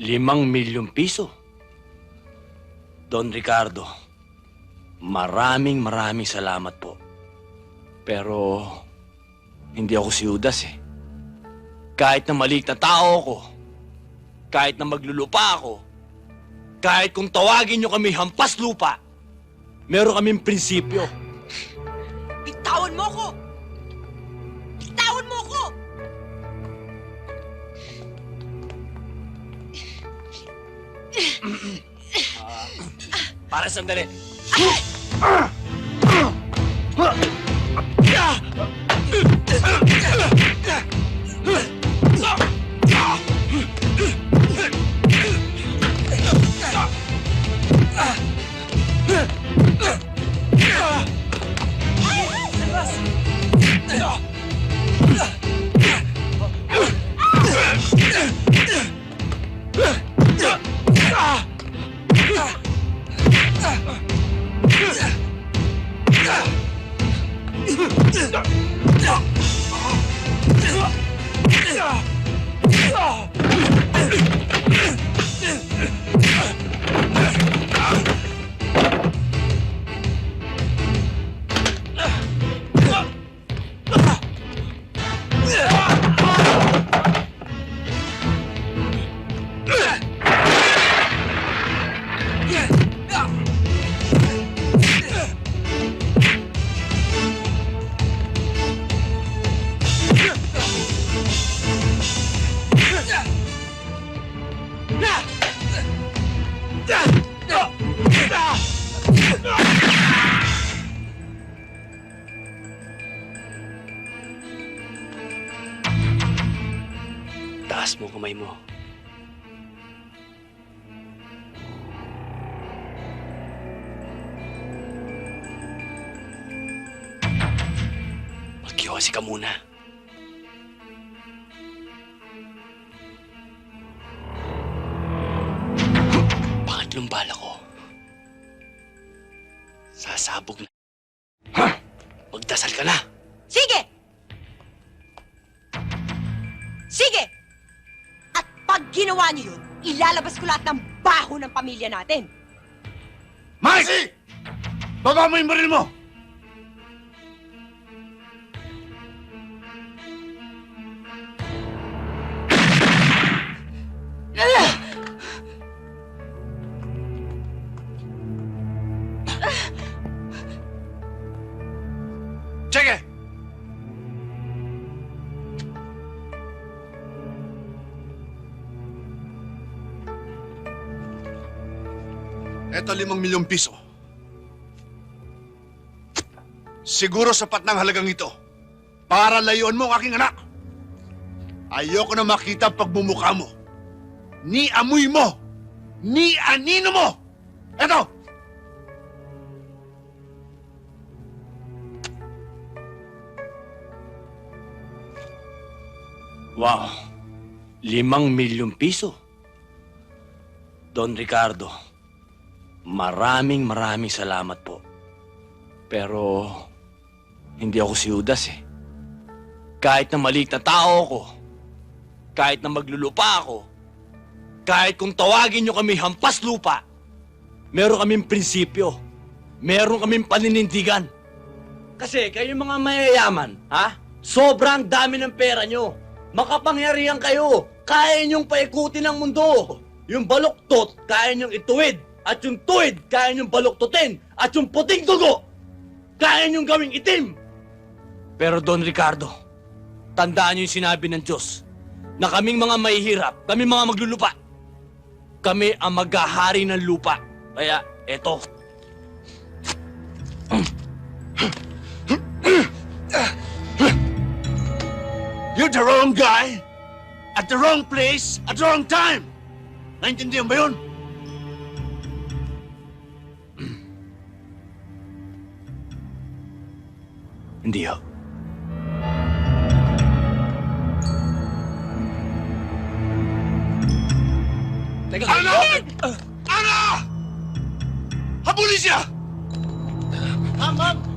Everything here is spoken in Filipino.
Limang milyong piso. Don Ricardo, maraming maraming salamat po. Pero, hindi ako si Judas eh. Kahit na maliit na tao ako, kahit na maglulupa ako, kahit kung tawagin nyo kami hampas lupa, meron kaming prinsipyo. Bitawan mo ko! Para sandali. 队长，啊，这什么？Taas mo kamay mo. Magkiwasi ka muna. Pangatlong bala ko. Sasabog na. Ha? Magdasal ka na. Sige! Sige! At pag ginawa niyo yun, ilalabas ko lahat ng baho ng pamilya natin. Mike! Baba mo yung baril mo! Eto limang milyong piso. Siguro sapat ng halagang ito para layuan mo ang aking anak. Ayoko na makita ang pagbumukha mo. Ni amoy mo. Ni anino mo. Eto! Wow. Limang milyong piso. Don Ricardo, maraming maraming salamat po. Pero, hindi ako si Judas eh. Kahit na maliit na tao ako, kahit na maglulupa ako, kahit kung tawagin nyo kami hampas lupa, meron kaming prinsipyo. Meron kaming paninindigan. Kasi kayo mga mayayaman, ha? Sobrang dami ng pera nyo. Makapangyarihan kayo. Kaya nyong paikutin ang mundo. Yung baluktot, kaya nyong ituwid. At yung tuwid, kaya nyong baluktutin. At yung puting dugo, kaya nyong gawing itim. Pero Don Ricardo, tandaan niyo yung sinabi ng Diyos na kaming mga mahihirap, kaming mga maglulupa, kami ang maghahari ng lupa. Kaya, eto, You're the wrong guy at the wrong place at the wrong time. Naintindihan ba yun? India. Tengok. Ana! Eh! Ana! Apa polis ya? Ah, mam.